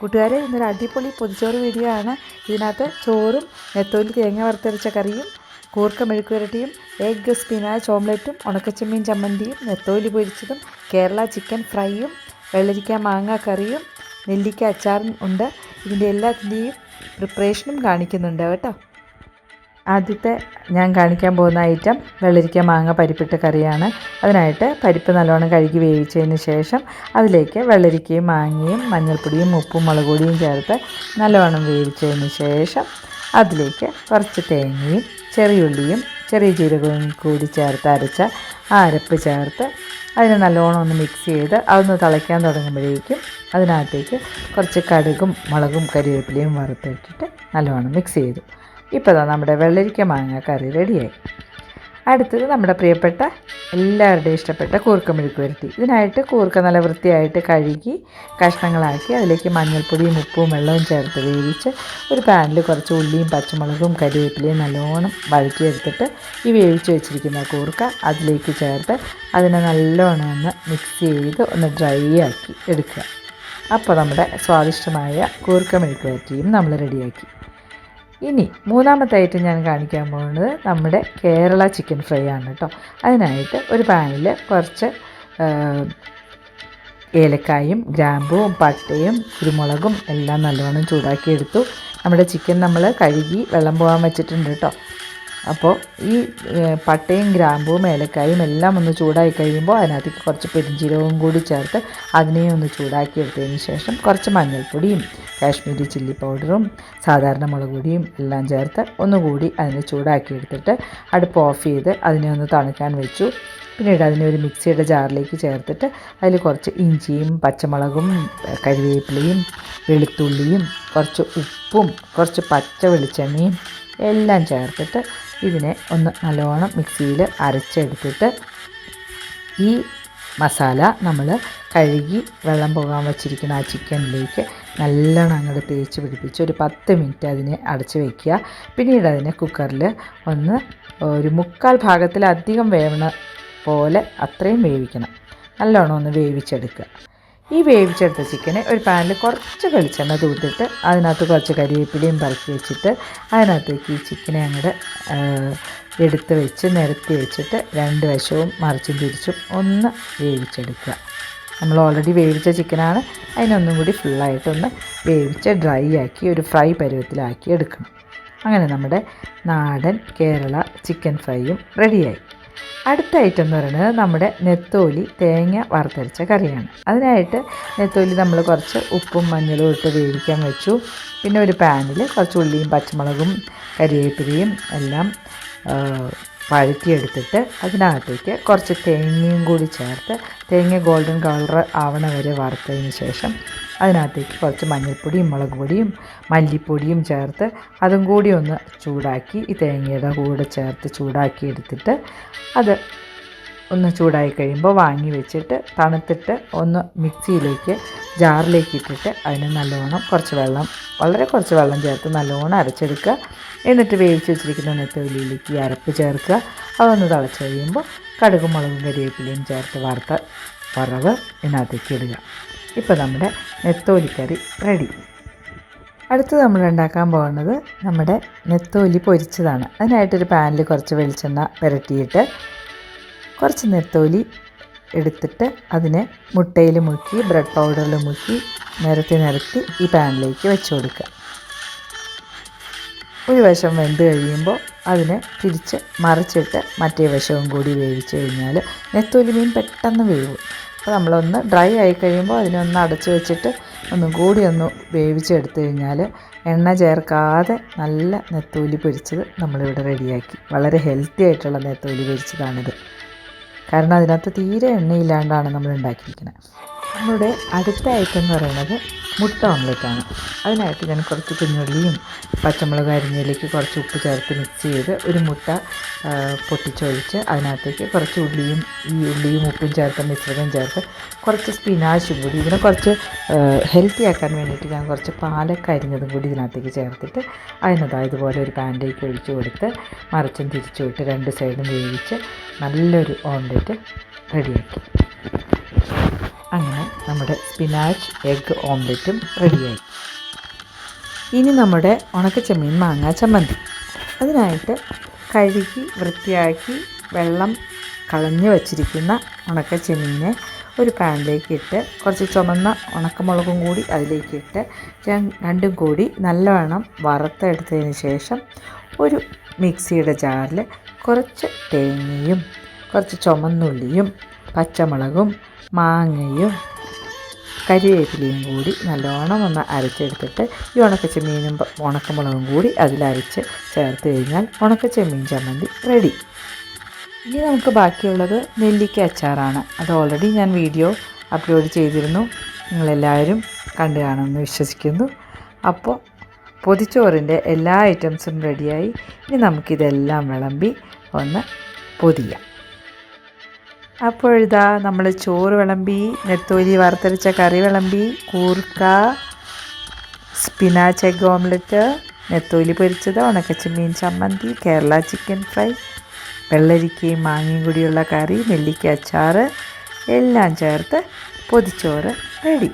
കൂട്ടുകാരെ ഇന്നൊരു അടിപൊളി പൊതിച്ചോറ് വീഡിയോ ആണ്. ഇതിനകത്ത് ചോറും നെത്തോലി തേങ്ങ വറുത്തരച്ച കറിയും കൂർക്ക മെഴുക്കുവരട്ടിയും എഗ് സ്പിനാച്ച് ഓംലെറ്റും ഉണക്കച്ചെമ്മീൻ ചമ്മന്തിയും നെത്തോലി പൊരിച്ചതും കേരള ചിക്കൻ ഫ്രൈയും വെള്ളരിക്ക മാങ്ങ കറിയും നെല്ലിക്ക അച്ചാറും ഉണ്ട്. ഇതിന്റെ എല്ലാത്തിന്റെയും പ്രിപ്പറേഷനും കാണിക്കുന്നുണ്ട് കേട്ടോ. ആദ്യത്തെ ഞാൻ കാണിക്കാൻ പോകുന്ന ഐറ്റം വെള്ളരിക്ക മാങ്ങ പരിപ്പിട്ട കറിയാണ്. അതിനായിട്ട് പരിപ്പ് നല്ലോണം കഴുകി വേവിച്ചതിന് ശേഷം അതിലേക്ക് വെള്ളരിക്കയും മാങ്ങയും മഞ്ഞൾപ്പൊടിയും ഉപ്പും മുളക് പൊടിയും ചേർത്ത് നല്ലോണം വേവിച്ചതിന് ശേഷം അതിലേക്ക് കുറച്ച് തേങ്ങയും ചെറിയുള്ളിയും ചെറിയ ജീരകവും കൂടി ചേർത്ത് അരച്ച ആ അരപ്പ് ചേർത്ത് അതിനെ നല്ലോണം ഒന്ന് മിക്സ് ചെയ്ത് അതൊന്ന് തിളയ്ക്കാൻ തുടങ്ങുമ്പോഴേക്കും അതിനകത്തേക്ക് കുറച്ച് കടുകും മുളകും കരിവേപ്പിലയും വറുത്തിട്ടിട്ട് നല്ലോണം മിക്സ് ചെയ്തു. ഇപ്പോൾ ദാ നമ്മുടെ വെള്ളരിക്ക മാങ്ങ കറി റെഡിയായി. അടുത്തത് നമ്മുടെ പ്രിയപ്പെട്ട എല്ലാവരുടെയും ഇഷ്ടപ്പെട്ട കൂർക്ക മെഴുക്ക് വരട്ടി ഇതിനായിട്ട് കൂർക്ക നല്ല വൃത്തിയായിട്ട് കഴുകി കഷ്ണങ്ങളാക്കി അതിലേക്ക് മഞ്ഞൾപ്പൊടിയും ഉപ്പും വെള്ളവും ചേർത്ത് വേവിച്ച് ഒരു പാനിൽ കുറച്ച് ഉള്ളിയും പച്ചമുളകും കരിവേപ്പിലയും നല്ലോണം വഴറ്റിയെടുത്തിട്ട് ഈ വേവിച്ച് വെച്ചിരിക്കുന്ന കൂർക്ക അതിലേക്ക് ചേർത്ത് അതിനെ നല്ലോണം ഒന്ന് മിക്സ് ചെയ്ത് ഒന്ന് ഡ്രൈ ആക്കി എടുക്കുക. അപ്പോൾ നമ്മുടെ സ്വാദിഷ്ടമായ കൂർക്ക മെഴുക്ക് വരട്ടിയും നമ്മൾ റെഡിയാക്കി ഇനി മൂന്നാമത്തെ ഐറ്റം ഞാൻ കാണിക്കാൻ പോകുന്നത് നമ്മുടെ കേരള ചിക്കൻ ഫ്രൈ ആണ് കേട്ടോ. അതിനായിട്ട് ഒരു പാനിൽ കുറച്ച് ഏലക്കായും ഗ്രാമ്പുവും പട്ടയും കുരുമുളകും എല്ലാം നല്ലവണ്ണം ചൂടാക്കിയെടുത്തു. നമ്മുടെ ചിക്കൻ നമ്മൾ കഴുകി വെള്ളം പോകാൻ വെച്ചിട്ടുണ്ട് കേട്ടോ. അപ്പോൾ ഈ പട്ടയും ഗ്രാമ്പുവും ഏലക്കായും എല്ലാം ഒന്ന് ചൂടായി കഴിയുമ്പോൾ അതിനകത്തേക്ക് കുറച്ച് പെരിഞ്ചീരകവും കൂടി ചേർത്ത് അതിനെയും ഒന്ന് ചൂടാക്കിയെടുത്തതിന് ശേഷം കുറച്ച് മഞ്ഞൾപ്പൊടിയും കാശ്മീരി ചില്ലി പൗഡറും സാധാരണ മുളക് പൊടിയും എല്ലാം ചേർത്ത് ഒന്നുകൂടി അതിനെ ചൂടാക്കിയെടുത്തിട്ട് അടുപ്പ് ഓഫ് ചെയ്ത് അതിനെ ഒന്ന് തണുക്കാൻ വെച്ചു. പിന്നീട് അതിനെ ഒരു മിക്സിയുടെ ജാറിലേക്ക് ചേർത്തിട്ട് അതിൽ കുറച്ച് ഇഞ്ചിയും പച്ചമുളകും കരിവേപ്പിലയും വെളുത്തുള്ളിയും കുറച്ച് ഉപ്പും കുറച്ച് പച്ച വെളിച്ചെണ്ണയും എല്ലാം ചേർത്തിട്ട് ഇതിനെ ഒന്ന് നല്ലോണം മിക്സിയിൽ അരച്ചെടുത്തിട്ട് ഈ മസാല നമ്മൾ കഴുകി വെള്ളം പോകാൻ വച്ചിരിക്കുന്ന ആ ചിക്കനിലേക്ക് നല്ലോണം അങ്ങോട്ട് തേച്ച് പിടിപ്പിച്ച് ഒരു പത്ത് മിനിറ്റ് അതിനെ അടച്ച് വയ്ക്കുക പിന്നീട് അതിനെ കുക്കറിൽ ഒന്ന് ഒരു മുക്കാൽ ഭാഗത്തിലധികം വേവണ പോലെ അത്രയും വേവിക്കണം. നല്ലോണം ഒന്ന് വേവിച്ചെടുക്കുക. ഈ വേവിച്ചെടുത്ത ചിക്കനെ ഒരു പാനിൽ കുറച്ച് വെളിച്ചെണ്ണ തൂത്തിട്ട് അതിനകത്ത് കുറച്ച് കരിവേപ്പിലയും പറക്കി വെച്ചിട്ട് അതിനകത്തേക്ക് ഈ ചിക്കനെ അങ്ങോട്ട് എടുത്ത് വെച്ച് നിരത്തി വെച്ചിട്ട് രണ്ട് വശവും മറിച്ചും തിരിച്ചും ഒന്ന് വേവിച്ചെടുക്കുക. നമ്മൾ ഓൾറെഡി വേവിച്ച ചിക്കനാണ് അതിനൊന്നും കൂടി ഫുള്ളായിട്ടൊന്ന് വേവിച്ച് ഡ്രൈ ആക്കി ഒരു ഫ്രൈ പരുവത്തിലാക്കി എടുക്കണം. അങ്ങനെ നമ്മുടെ നാടൻ കേരള ചിക്കൻ ഫ്രൈയും റെഡിയായി അടുത്ത ഐറ്റം എന്ന് പറയുന്നത് നമ്മുടെ നെത്തോലി തേങ്ങ വറുത്തരച്ച കറിയാണ്. അതിനായിട്ട് നെത്തോലി നമ്മൾ കുറച്ച് ഉപ്പും മഞ്ഞളും ഇട്ട് വേവിക്കാൻ വെച്ചു. പിന്നെ ഒരു പാനിൽ കുറച്ച് ഉള്ളിയും പച്ചമുളകും കരിവേപ്പിലയും എല്ലാം വഴറ്റിയെടുത്തിട്ട് അതിനകത്തേക്ക് കുറച്ച് തേങ്ങയും കൂടി ചേർത്ത് തേങ്ങ ഗോൾഡൻ കളർ ആവണ വരെ വറുത്തതിന് ശേഷം അതിനകത്തേക്ക് കുറച്ച് മഞ്ഞൾപ്പൊടിയും മുളക് പൊടിയും മല്ലിപ്പൊടിയും ചേർത്ത് അതും കൂടി ഒന്ന് ചൂടാക്കി ഈ തേങ്ങയുടെ കൂടെ ചേർത്ത് ചൂടാക്കി എടുത്തിട്ട് അത് ഒന്ന് ചൂടായി കഴിയുമ്പോൾ വാങ്ങി വെച്ചിട്ട് തണുത്തിട്ട് ഒന്ന് മിക്സിയിലേക്ക് ജാറിലേക്ക് ഇട്ടിട്ട് അതിന് നല്ലോണം കുറച്ച് വെള്ളം വളരെ കുറച്ച് വെള്ളം ചേർത്ത് നല്ലോണം അരച്ചെടുക്കുക. എന്നിട്ട് വേവിച്ച് വെച്ചിരിക്കുന്ന നെത്തോലിയിലേക്ക് ഈ അരപ്പ് ചേർക്കുക. അതൊന്ന് തിളച്ച് കഴിയുമ്പോൾ കടുകും മുളകും കരിവേപ്പിലയും ചേർത്ത് വറുത്ത വറവ് ഇതിനകത്തേക്ക് ഇടുക. ഇപ്പോൾ നമ്മുടെ നെത്തോലിക്കറി റെഡി. അടുത്ത് നമ്മൾ ഉണ്ടാക്കാൻ പോകുന്നത് നമ്മുടെ നെത്തോലി പൊരിച്ചതാണ്. അതിനായിട്ടൊരു പാനിൽ കുറച്ച് വെളിച്ചെണ്ണ പുരട്ടിയിട്ട് കുറച്ച് നെത്തോലി എടുത്തിട്ട് അതിനെ മുട്ടയിൽ മുക്കി ബ്രെഡ് പൗഡറിൽ മുക്കി നിരത്തി നിരത്തി ഈ പാനിലേക്ക് വെച്ച് കൊടുക്കുക. ഒരു വശം വെന്ത് കഴിയുമ്പോൾ അതിനെ തിരിച്ച് മറിച്ചിട്ട് മറ്റേ വശവും കൂടി വേവിച്ച് കഴിഞ്ഞാൽ നെത്തോലി മീൻ പെട്ടെന്ന് വേവും. അപ്പോൾ നമ്മളൊന്ന് ഡ്രൈ ആയി കഴിയുമ്പോൾ അതിനെ ഒന്ന് അടച്ച് വെച്ചിട്ട് ഒന്നും കൂടി ഒന്ന് വേവിച്ചെടുത്ത് കഴിഞ്ഞാൽ എണ്ണ ചേർക്കാതെ നല്ല നെത്തോലി പൊരിച്ചത് നമ്മളിവിടെ റെഡിയാക്കി. വളരെ ഹെൽത്തി ആയിട്ടുള്ള നെത്തോലി പൊരിച്ചതാണിത്. കാരണം അതിനകത്ത് തീരെ എണ്ണയില്ലാണ്ടാണ് നമ്മൾ ഉണ്ടാക്കിയിരിക്കുന്നത്. നമ്മുടെ അടുത്ത ഐറ്റം എന്ന് പറയുന്നത് മുട്ട ഓംലെറ്റാണ് അതിനായിട്ട് ഞാൻ കുറച്ച് കുഞ്ഞുള്ളിയും പച്ചമുളക് അരിഞ്ഞിലേക്ക് കുറച്ച് ഉപ്പ് ചേർത്ത് മിക്സ് ചെയ്ത് ഒരു മുട്ട പൊട്ടിച്ചൊഴിച്ച് അതിനകത്തേക്ക് കുറച്ച് ഉള്ളിയും ഈ ഉള്ളിയും ഉപ്പും ചേർത്ത് മിശ്രിതം ചേർത്ത് കുറച്ച് സ്പിനാച്ചും കൂടി ഇതിനെ കുറച്ച് ഹെൽത്തി ആക്കാൻ വേണ്ടിയിട്ട് ഞാൻ കുറച്ച് പാലൊക്കെ അരിഞ്ഞതും കൂടി ഇതിനകത്തേക്ക് ചേർത്തിട്ട് അതിനതാ ഇതുപോലെ ഒരു പാനിലേക്ക് ഒഴിച്ച് കൊടുത്ത് മറിച്ചും തിരിച്ചു വിട്ട് രണ്ട് സൈഡും വേവിച്ച് നല്ലൊരു ഓംലെറ്റ് റെഡിയാക്കി അങ്ങനെ നമ്മുടെ സ്പിനാച്ച് എഗ് ഓംലെറ്റും റെഡിയായി ഇനി നമ്മുടെ ഉണക്കച്ചെമ്മീൻ മാങ്ങാ ചമ്മന്തി. അതിനായിട്ട് കഴുകി വൃത്തിയാക്കി വെള്ളം കളഞ്ഞു വച്ചിരിക്കുന്ന ഉണക്കച്ചെമ്മീനെ ഒരു പാനിലേക്ക് ഇട്ട് കുറച്ച് ചുമന്ന ഉണക്കമുളകും കൂടി അതിലേക്ക് ഇട്ട് രണ്ടും കൂടി നല്ലവണ്ണം വറുത്തെടുത്തതിന് ശേഷം ഒരു മിക്സിയുടെ ജാറിൽ കുറച്ച് തേങ്ങയും കുറച്ച് ചുമന്നുള്ളിയും പച്ചമുളകും മാങ്ങയും കരിവേപ്പിലയും കൂടി നല്ലോണം ഒന്ന് അരച്ചെടുത്തിട്ട് ഈ ഉണക്കച്ചെമ്മീനും ഉണക്കമുളകും കൂടി അതിലരച്ച് ചേർത്ത് കഴിഞ്ഞാൽ ഉണക്കച്ചെമ്മീൻ ചമ്മന്തി റെഡി. ഇനി നമുക്ക് ബാക്കിയുള്ളത് നെല്ലിക്ക അച്ചാറാണ്. അത് ഓൾറെഡി ഞാൻ വീഡിയോ അപ്ലോഡ് ചെയ്തിരുന്നു. നിങ്ങളെല്ലാവരും കണ്ടു കാണുമെന്ന് വിശ്വസിക്കുന്നു. അപ്പോൾ പൊതിച്ചോറിന്റെ എല്ലാ ഐറ്റംസും റെഡിയായി ഇനി നമുക്കിതെല്ലാം വിളമ്പി ഒന്ന് പൊതിയാം. അപ്പോഴിതാ നമ്മൾ ചോറ് വിളമ്പി നെത്തോലി വറുത്തരച്ച കറി വിളമ്പി കൂർക്ക സ്പിനാച്ച് എഗ് ഓംലെറ്റ് നെത്തോലി പൊരിച്ചത് ഉണക്കച്ചമീൻ ചമ്മന്തി കേരള ചിക്കൻ ഫ്രൈ വെള്ളരിക്കയും മാങ്ങയും കൂടിയുള്ള കറി നെല്ലിക്ക അച്ചാറ് എല്ലാം ചേർത്ത് പൊതിച്ചോറ് റെഡി.